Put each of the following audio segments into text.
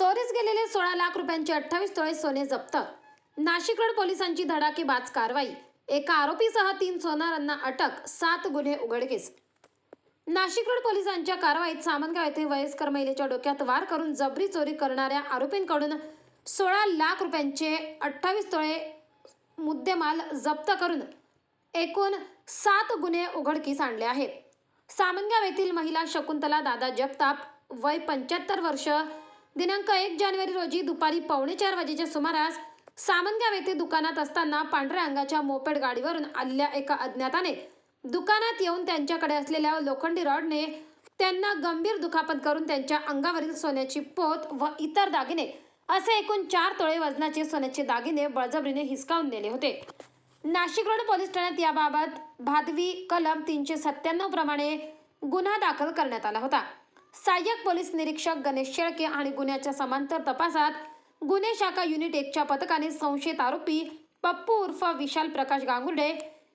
चोरीस गेलेले सोळा लाख रुपयांचे अठ्ठावीस तोळे सोने जप्त. नाशिक रोड पोलिसांची धडाकेबाज कारवाई. एका आरोपीसह तीन सोनारांना अटक सात गुन्हे उघडकीस. नाशिक रोड पोलिसांच्या कारवाईत सामनगाव येथे वयस्कर महिलेच्या डोक्यात वार करून जबरी चोरी करणाऱ्या आरोपींकडून सोळा लाख रुपयांचे अठ्ठावीस तोळे मुद्देमाल जप्त करून एकूण सात गुन्हे उघडकीस आणले आहेत. सामनगाव येथील महिला शकुंतला दादा जगताप वय पंच्याहत्तर वर्ष दिनांक एक जानेवारी रोजी दुपारी पावणे चार वाजेच्या सुमारास सामनगाव येथे दुकानात असताना पांढऱ्या अंगाच्या मोपेड गाडीवरून आलेल्या एका अज्ञाताने दुकानात येऊन त्यांच्याकडे असलेल्या लोखंडी रॉडने त्यांना गंभीर दुखापत करून त्यांच्या अंगावरील सोन्याची पोत व इतर दागिने असे एकूण चार तोळे वजनाचे सोन्याचे दागिने बळजबरीने हिसकावून नेले होते. नाशिक रोड पोलीस ठाण्यात याबाबत भादवी कलम तीनशे सत्त्याण्णव प्रमाणे गुन्हा दाखल करण्यात आला होता. सहाय्यक पोलीस निरीक्षक गणेश शेळके आणि गुन्ह्याच्या समांतर तपासात गुन्हे शाखा युनिट एकच्या पथकाने संशयित आरोपी पप्पू उर्फ विशाल प्रकाश गांगुर्डे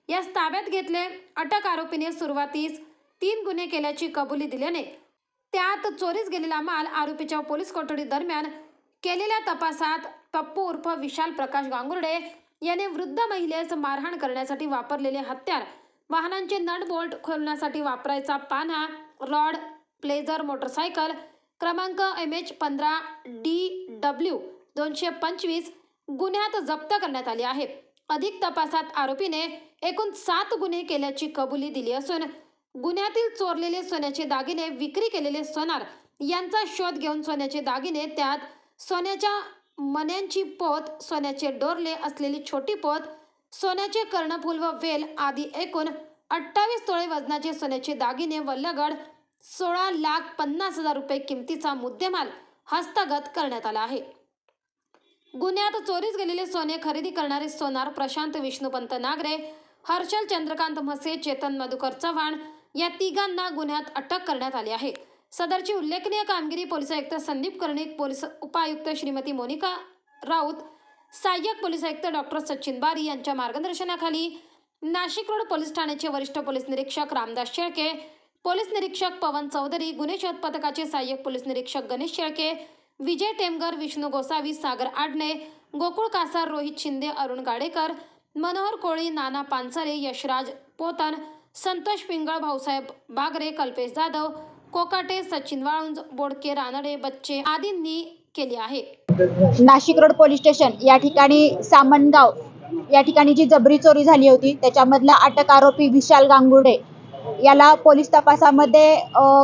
यास ताब्यात घेतले. अटक आरोपीने सुरुवातीस तीन गुन्हे केल्याची कबुली दिल्याने त्यात चोरीस गेलेला माल आरोपीच्या पोलीस कोठडी दरम्यान केलेल्या तपासात पप्पू उर्फ विशाल प्रकाश गांगुर्डे याने वृद्ध महिलेस मारहाण करण्यासाठी वापरलेले हत्यार वाहनांचे नट बोल्ट खोलण्यासाठी वापरायचा पाना रॉड प्लेझर मोटरसायकल क्रमांक एम एच पंधरा डी डब्ल्यू दोनशे पंचवीस गुन्ह्यात जप्त करण्यात आली आहे. अधिक तपासात आरोपीने एकूण सात गुन्हे केल्याची कबुली दिली असून गुन्ह्यातील चोरलेले सोन्याचे दागिने विक्री केलेले सोनार यांचा शोध घेऊन सोन्याचे दागिने त्यात सोन्याच्या मण्यांची पोत सोन्याचे डोरले असलेली छोटी पोत सोन्याचे कर्णफूल व वेल आदी एकूण अठ्ठावीस तोळे वजनाचे सोन्याचे दागिने व लगड सोळा लाख पन्नास हजार रुपये किमतीचा मुद्देमाल हस्तगत करण्यात आला आहे. गुन्ह्यात चोरीस गेलेले सोने खरेदी करणारे सोनार प्रशांत विष्णुपंत नागरे हर्षल चंद्रकांत म्हसे चेतन मधुकर चव्हाण या तिघांना गुन्ह्यात अटक करण्यात आली आहे. सदरची उल्लेखनीय कामगिरी पोलीस आयुक्त संदीप कर्णिक पोलीस उपायुक्त श्रीमती मोनिका राऊत सहाय्यक पोलीस आयुक्त डॉक्टर सचिन बारी यांच्या मार्गदर्शनाखाली नाशिक रोड पोलीस ठाण्याचे वरिष्ठ पोलीस निरीक्षक रामदास शेळके पोलीस निरीक्षक पवन चौधरी गुन्हे शोध पथकाचे सहाय्यक पोलीस निरीक्षक गणेश शेळके विजय टेमगर विष्णू गोसावी सागर आडणे गोकुळ कासार रोहित शिंदे अरुण गाडेकर मनोहर कोळी नाना पानसरे यशराज पोतन संतोष पिंगळ भाऊसाहेब बागरे कल्पेश जाधव कोकाटे सचिन वाळुंज बोडके रानडे बच्चे आदींनी केली आहे. नाशिक रोड पोलीस स्टेशन या ठिकाणी सामनगाव या ठिकाणी जी जबरी चोरी झाली होती त्याच्यामधला अटक आरोपी विशाल गांगुर्डे याला पोलीस तपासामध्ये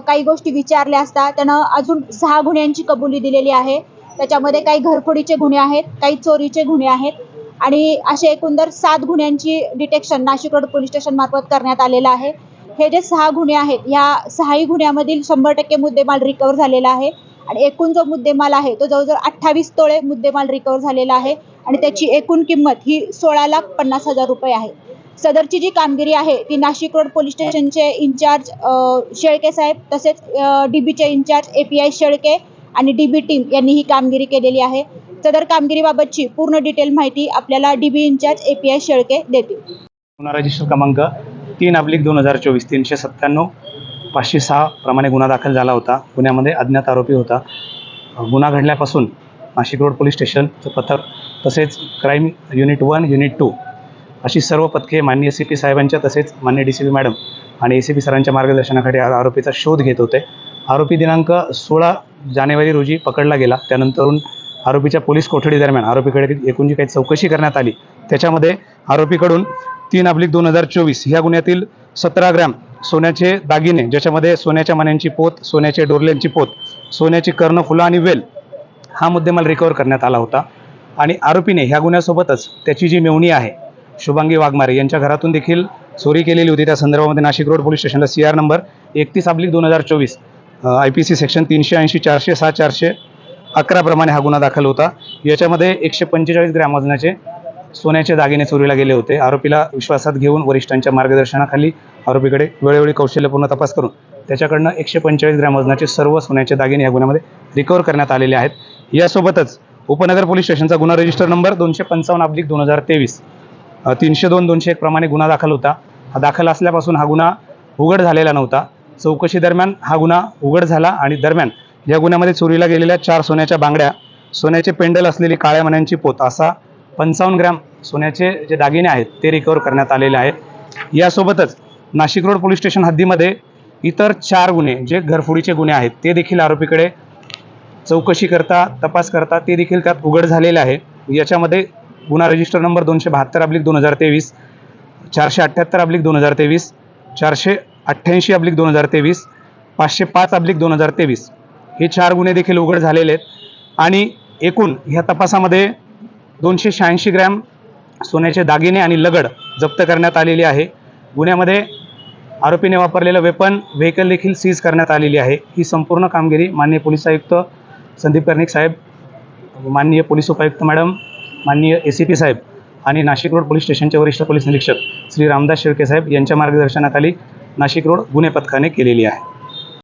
काही गोष्टी विचारल्या असता त्यानं अजून सहा गुन्ह्यांची कबुली दिलेली आहे. त्याच्यामध्ये काही घरफोडीचे गुन्हे आहेत काही चोरीचे गुन्हे आहेत आणि असे एकंदर सात गुन्ह्यांची detection Nashik road police station मार्फत करण्यात आलेलं आहे. हे जे सहा गुन्हे आहेत ह्या सहाही गुन्ह्यामधील शंभर टक्के मुद्देमाल रिकवर झालेला आहे आणि एकूण जो मुद्देमाल आहे तो जवळजवळ अठ्ठावीस तोळे मुद्देमाल रिकवर झालेला आहे आणि त्याची एकूण किंमत ही सोळा लाख पन्नास हजार रुपये आहे. सदरची जी कामगिरी आहे ती नाशिक रोड पोलीस स्टेशनचे इंचार्ज शेळके साहेब तसेच डीबीचे incharge A P I Shelke आणि डी बी टीम यांनी ही कामगिरी केलेली आहे. सदर कामगिरीबाबतची पूर्ण डिटेल माहिती आपल्याला D B incharge A P I Shelke देतील. गुन्हा रजिस्टर क्रमांक तीन अब्लिक दोन हजार चोवीस तीनशे सत्त्याण्णव पाचशे सहा प्रमाणे गुन्हा दाखल झाला होता. गुन्ह्यामध्ये अज्ञात आरोपी होता. गुन्हा घडल्यापासून नाशिक रोड पोलीस स्टेशनचं पथक तसेच crime unit one unit two अशी सर्व पथके माननीय सी पी साहेबांच्या तसेच मान्य डी सी पी मॅडम आणि ए सी पी सरांच्या मार्गदर्शनाखाली आरोपीचा शोध घेत होते. आरोपी दिनांक सोळा जानेवारी रोजी पकडला गेला. त्यानंतरून आरोपीच्या पोलीस कोठडी दरम्यान आरोपीकडे एकूण जी काही चौकशी करण्यात आली. त्याच्यामध्ये आरोपीकडून तीन अब्लिक दोन हजार चोवीस ह्या गुन्ह्यातील सतरा ग्रॅम सोन्याचे दागिने ज्याच्यामध्ये सोन्याच्या मण्यांची पोत सोन्याचे डोरल्यांची पोत सोन्याची कर्ण फुलं आणि वेल हा मुद्देमाल रिकवर करण्यात आला होता. आणि आरोपीने ह्या गुन्ह्यासोबतच त्याची जी मेवणी आहे शुभांगी वाघमारे यांच्या घरातून देखील चोरी केलेली होती. त्या संदर्भामध्ये नाशिक रोड पोलीस स्टेशनला सी आर नंबर एकतीस अब्लिक दोन हजार चोवीस आय पी सी सेक्शन तीनशे ऐंशी चारशे सहा चारशे अकराप्रमाणे हा गुन्हा दाखल होता. याच्यामध्ये एकशे पंचेचाळीस ग्रॅम वजनाचे सोन्याचे दागिने चोरीला गेले होते. आरोपीला विश्वासात घेऊन वरिष्ठांच्या मार्गदर्शनाखाली आरोपीकडे वेळोवेळी कौशल्यपूर्ण तपास करून त्याच्याकडनं एकशे पंचेचाळीस ग्रॅम वजनाचे सर्व सोन्याचे दागिने या गुन्ह्यामध्ये रिकवर करण्यात आलेले आहेत. यासोबतच उपनगर पोलीस स्टेशनचा गुन्हा रजिस्टर नंबर दोनशे पंचावन्न अब्लिक दोन हजार तेवीस तीनशे दोन दोनशे एक प्रमाणे गुन्हा दाखल होता. हा दाखल असल्यापासून हा गुन्हा उघड झालेला नव्हता. चौकशी दरम्यान हा गुन्हा उघड झाला आणि दरम्यान या गुन्ह्यामध्ये चोरीला गेलेल्या चार सोन्याच्या बांगड्या सोन्याचे पेंडल असलेली काळ्या मण्यांची पोत असा पंचावन्न ग्रॅम सोन्याचे जे दागिने आहेत ते रिकवर करण्यात आलेले आहेत. यासोबतच नाशिक रोड पोलीस स्टेशन हद्दीमध्ये इतर चार गुन्हे जे घरफोडीचे गुन्हे आहेत ते देखील आरोपीकडे चौकशी करता तपास करता ते देखील त्यात उघड झालेले आहे. याच्यामध्ये गुन्हा रजिस्टर नंबर दोनशे बहात्तर अब्लिक दोन हजार तेवीस चारशे अठ्ठ्याहत्तर अब्लिक दोन हजार तेवीस चारशे अठ्ठ्याऐंशी अब्लिक दोन हजार तेवीस पाचशे पाच अब्लिक दोन हजार तेवीस. हे चार गुन्हे देखील उघड झालेले आहेत. आणि एकूण ह्या तपासामध्ये दोनशे शहाऐंशी ग्रॅम सोन्याचे दागिने आणि लगड जप्त करण्यात आलेली आहे. गुन्ह्यामध्ये आरोपीने वापरलेलं वेपन व्हेकल देखील सीज करण्यात आलेली आहे. ही संपूर्ण कामगिरी माननीय पोलीस आयुक्त संदीप कर्णिक साहेब माननीय पोलीस उपायुक्त मॅडम माननीय ए सी पी साहेब आणि नाशिक रोड पोलीस स्टेशनचे वरिष्ठ पोलीस निरीक्षक श्री रामदास शेळके साहेब यांच्या मार्गदर्शनाखाली नाशिक रोड गुन्हे पथकाने केलेली आहे.